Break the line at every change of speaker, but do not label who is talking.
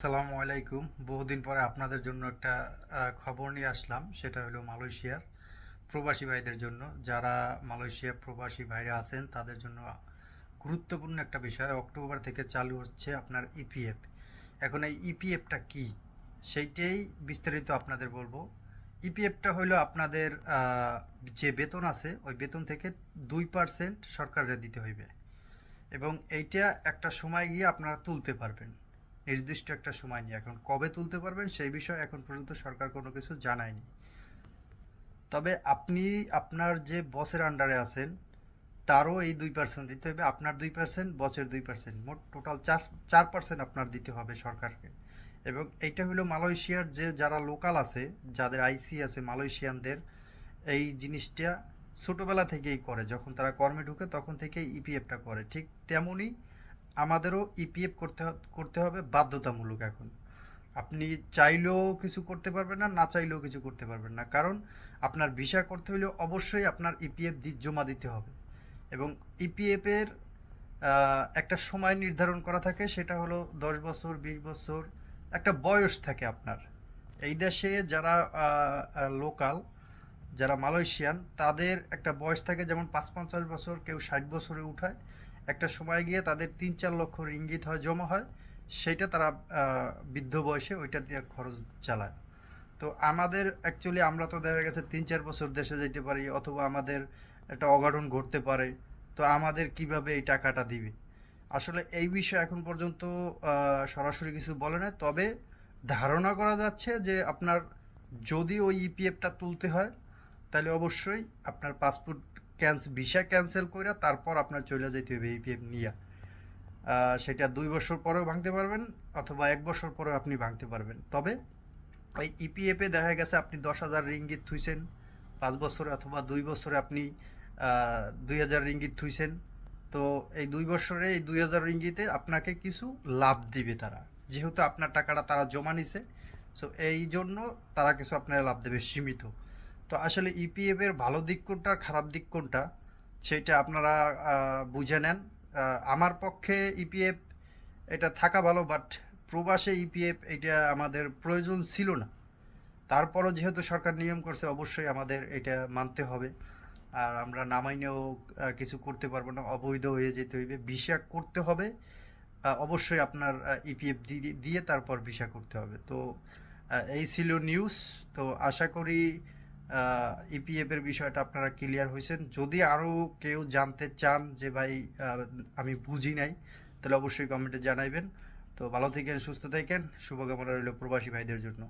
আসসালামু আলাইকুম। বহুদিন পরে আপনাদের জন্য একটা খবর নিয়ে আসলাম। সেটা হলো মালয়েশিয়ার প্রবাসী ভাইদের জন্য। যারা মালয়েশিয়া প্রবাসী ভাইরা আছেন, তাদের জন্য গুরুত্বপূর্ণ একটা বিষয়। অক্টোবর থেকে চালু হচ্ছে আপনার ইপিএফ। এখন এই ইপিএফটা কি? সেইটাই বিস্তারিত আপনাদের বলব। ইপিএফটা হলো আপনাদের যে বেতন আছে, ওই বেতন থেকে দুই পার্সেন্ট সরকারের দিতে হইবে। এবং এইটা একটা সময় গিয়ে আপনারা তুলতে পারবেন। নির্দিষ্ট একটা সময় নিয়ে। এখন কবে তুলতে পারবেন সেই বিষয়ে এখন পর্যন্ত সরকার কোনো কিছু জানায়নি। তবে আপনি, আপনার যে বসের আন্ডারে আছেন, তারও এই দুই পার্সেন্ট দিতে হবে। আপনার দুই পার্সেন্ট বসের দুই পার্সেন্ট মোট টোটাল চার চার পার্সেন্ট আপনার দিতে হবে সরকারকে। এবং এইটা হলো মালয়েশিয়ার যে, যারা লোকাল আছে, যাদের আইসি আছে মালয়েশিয়ানদের, এই জিনিসটা ছোটোবেলা থেকেই করে। যখন তারা কর্মে ঢুকে তখন থেকেই ইপিএফটা করে। ঠিক তেমনই আমাদেরও ইপিএফ করতে করতে হবে বাধ্যতামূলক এখন। আপনি চাইলেও কিছু করতে পারবেন না না চাইলেও কিছু করতে পারবেন না। কারণ আপনার ভিসা করতে হলে অবশ্যই আপনার ইপিএফ জমা দিতে হবে। এবং ইপিএফের একটা সময় নির্ধারণ করা থাকে, সেটা হলো দশ বছর, বিশ বছর, একটা বয়স থাকে আপনার। এই দেশে যারা লোকাল, যারা মালয়েশিয়ান, তাদের একটা বয়স থাকে যেমন পাঁচ পঞ্চাশ বছর, কেউ ষাট বছরে উঠায়। একটা সময় গিয়ে তাদের তিন চার লক্ষ রিঙ্গিত হয়, জমা হয় সেইটা তারা বৃদ্ধ বয়সে ওইটা দিয়ে খরচ চালায়। তো আমাদের অ্যাকচুয়ালি আমরা তো দেখা গেছে তিন চার বছর দেশে যেতে পারি অথবা আমাদের একটা অঘটন ঘটতে পারে, তো আমাদের কীভাবে এই টাকাটা দিবে? আসলে এই বিষয়ে এখন পর্যন্ত সরাসরি কিছু বলে না তবে ধারণা করা যাচ্ছে যে আপনার যদি ওই ইপিএফটা তুলতে হয়, তাহলে অবশ্যই আপনার পাসপোর্ট ক্যান্স, ভিসা ক্যান্সেল করে তারপর আপনার চলে যেতে হবে ইপিএফ নিয়ে। সেটা দুই বছর পরেও ভাঙতে পারবেন অথবা এক বছর পরেও আপনি ভাঙতে পারবেন। তবে ওই ইপিএফে দেখা গেছে আপনি দশ হাজার রিঙ্গিত থুইছেন, পাঁচ বছরে অথবা দুই বছরে আপনি দুই হাজার রিঙ্গিত থুইছেন। তো এই দুই বছরে এই দুই হাজার রিঙ্গিতে আপনাকে কিছু লাভ দিবে তারা। যেহেতু আপনার টাকাটা তারা জমা নিছে সো এই জন্য তারা কিছু আপনার লাভ দেবে সীমিত। তো আসলে ইপিএফ এর ভালো দিক কোনটা, খারাপ দিক কোনটা, সেটা আপনারা বুঝে নেন। আমার পক্ষে ইপিএফ এটা থাকা ভালো বাট প্রবাসে ইপিএফ এটা আমাদের প্রয়োজন ছিল না। তারপরও যেহেতু সরকার নিয়ম করছে, অবশ্যই আমাদের এটা মানতে হবে। আর আমরা নামাইনেও কিছু করতে পারব না, অবৈধ হয়ে যেতে হইবে। ভিসা করতে হবে অবশ্যই আপনার ইপিএফ দিয়ে তারপর ভিসা করতে হবে। তো এই ছিল নিউজ তো আশা করি ইপিএফ এর বিষয়টা আপনারা ক্লিয়ার হয়েছেন। যদি আরও কেউ জানতে চান যে ভাই আমি বুঝি নাই, তাহলে অবশ্যই কমেন্টে জানাইবেন। তো ভালো থাকেন, সুস্থ থাকেন। শুভকামনা রইল প্রবাসী ভাইদের জন্য।